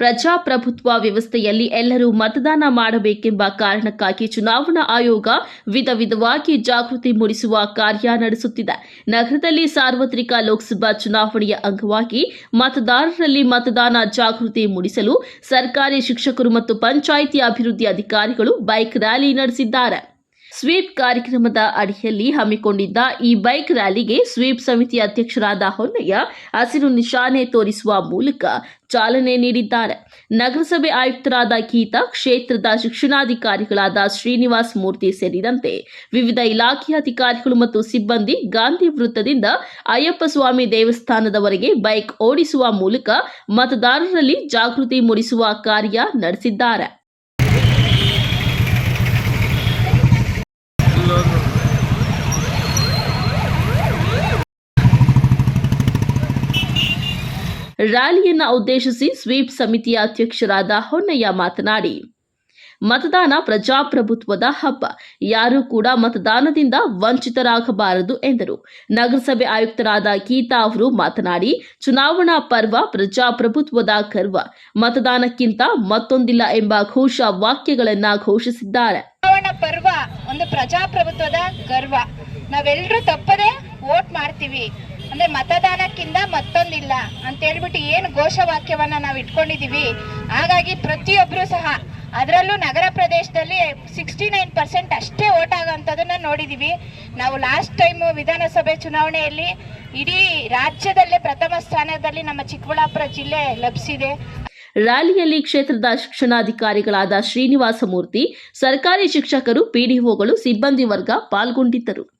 ಪ್ರಜಾಪ್ರಭುತ್ವ ವ್ಯವಸ್ಥೆಯಲ್ಲಿ ಎಲ್ಲರೂ ಮತದಾನ ಮಾಡಬೇಕೆಂಬ ಕಾರಣಕ್ಕಾಗಿ ಚುನಾವಣಾ ಆಯೋಗ ವಿಧ ವಿಧವಾಗಿ ಜಾಗೃತಿ ಮೂಡಿಸುವ ಕಾರ್ಯ ನಡೆಸುತ್ತಿದೆ. ನಗರದಲ್ಲಿ ಸಾರ್ವತ್ರಿಕ ಲೋಕಸಭಾ ಚುನಾವಣೆಯ ಅಂಗವಾಗಿ ಮತದಾರರಲ್ಲಿ ಮತದಾನ ಜಾಗೃತಿ ಮೂಡಿಸಲು ಸರ್ಕಾರಿ ಶಿಕ್ಷಕರು ಮತ್ತು ಪಂಚಾಯಿತಿ ಅಭಿವೃದ್ಧಿ ಅಧಿಕಾರಿಗಳು ಬೈಕ್ ರ್ಯಾಲಿ ನಡೆಸಿದ್ದಾರೆ. ಸ್ವೀಪ್ ಕಾರ್ಯಕ್ರಮದ ಅಡಿಯಲ್ಲಿ ಹಮ್ಮಿಕೊಂಡಿದ್ದ ಈ ಬೈಕ್ ರ್ಯಾಲಿಗೆ ಸ್ವೀಪ್ ಸಮಿತಿ ಅಧ್ಯಕ್ಷರಾದ ಹೊನ್ನಯ್ಯ ಹಸಿರು ನಿಶಾನೆ ತೋರಿಸುವ ಮೂಲಕ ಚಾಲನೆ ನೀಡಿದ್ದಾರೆ. ನಗರಸಭೆ ಆಯುಕ್ತರಾದ ಗೀತಾ, ಕ್ಷೇತ್ರದ ಶಿಕ್ಷಣಾಧಿಕಾರಿಗಳಾದ ಶ್ರೀನಿವಾಸ್ ಮೂರ್ತಿ ಸೇರಿದಂತೆ ವಿವಿಧ ಇಲಾಖೆಯ ಅಧಿಕಾರಿಗಳು ಮತ್ತು ಸಿಬ್ಬಂದಿ ಗಾಂಧಿ ವೃತ್ತದಿಂದ ಅಯ್ಯಪ್ಪ ಸ್ವಾಮಿ ದೇವಸ್ಥಾನದವರೆಗೆ ಬೈಕ್ ಓಡಿಸುವ ಮೂಲಕ ಮತದಾರರಲ್ಲಿ ಜಾಗೃತಿ ಮೂಡಿಸುವ ಕಾರ್ಯ ನಡೆಸಿದ್ದಾರೆ. ರ್ಯಾಲಿಯನ್ನ ಉದ್ದೇಶಿಸಿ ಸ್ವೀಪ್ ಸಮಿತಿಯ ಅಧ್ಯಕ್ಷರಾದ ಹೊನ್ನಯ್ಯ ಮಾತನಾಡಿ, ಮತದಾನ ಪ್ರಜಾಪ್ರಭುತ್ವದ ಹಬ್ಬ. ಯಾರೂ ಕೂಡ ಮತದಾನದಿಂದ ವಂಚಿತರಾಗಬಾರದು ಎಂದರು. ನಗರಸಭೆ ಆಯುಕ್ತರಾದ ಗೀತಾ ಅವರು ಮಾತನಾಡಿ, ಚುನಾವಣಾ ಪರ್ವ ಪ್ರಜಾಪ್ರಭುತ್ವದ ಗರ್ವ. ಮತದಾನಕ್ಕಿಂತ ಮತ್ತೊಂದಿಲ್ಲ ಎಂಬ ಘೋಷ ವಾಕ್ಯಗಳನ್ನ ಘೋಷಿಸಿದ್ದಾರೆ. ಪರ್ವ ಒಂದು ಪ್ರಜಾಪ್ರಭುತ್ವದ ಗರ್ವ. ನಾವೆಲ್ಲರೂ ತಪ್ಪದೇ ವೋಟ್ ಮಾಡ್ತೀವಿ. ಅಂದ್ರೆ ಮತದಾನಕ್ಕಿಂತ ಮತ್ತೊಂದಿಲ್ಲ ಅಂತ ಹೇಳ್ಬಿಟ್ಟು ಏನು ಘೋಷವಾಕ್ಯವನ್ನ ನಾವು ಇಟ್ಕೊಂಡಿದೀವಿ. ಹಾಗಾಗಿ ಪ್ರತಿಯೊಬ್ರು ಸಹ ಅದರಲ್ಲೂ ನಗರ ಪ್ರದೇಶದಲ್ಲಿ ಸಿಕ್ಸ್ಟಿ ನೈನ್ ಪರ್ಸೆಂಟ್ ಅಷ್ಟೇ ಓಟ್ ಆಗೋಂಥದ್ದನ್ನ ನೋಡಿದೀವಿ. ನಾವು ಲಾಸ್ಟ್ ಟೈಮ್ ವಿಧಾನಸಭೆ ಚುನಾವಣೆಯಲ್ಲಿ ಇಡೀ ರಾಜ್ಯದಲ್ಲೇ ಪ್ರಥಮ ಸ್ಥಾನದಲ್ಲಿ ನಮ್ಮ ಚಿಕ್ಕಬಳ್ಳಾಪುರ ಜಿಲ್ಲೆ ಲಭಿಸಿದೆ. ರ್ಯಾಲಿಯಲ್ಲಿ ಕ್ಷೇತ್ರದ ಶಿಕ್ಷಣಾಧಿಕಾರಿಗಳಾದ ಶ್ರೀನಿವಾಸಮೂರ್ತಿ ಸರ್ಕಾರಿ ಶಿಕ್ಷಕರು ಪಿಡಿಒಗಳು ಸಿಬ್ಬಂದಿ ವರ್ಗ ಪಾಲ್ಗೊಂಡಿದ್ದರು.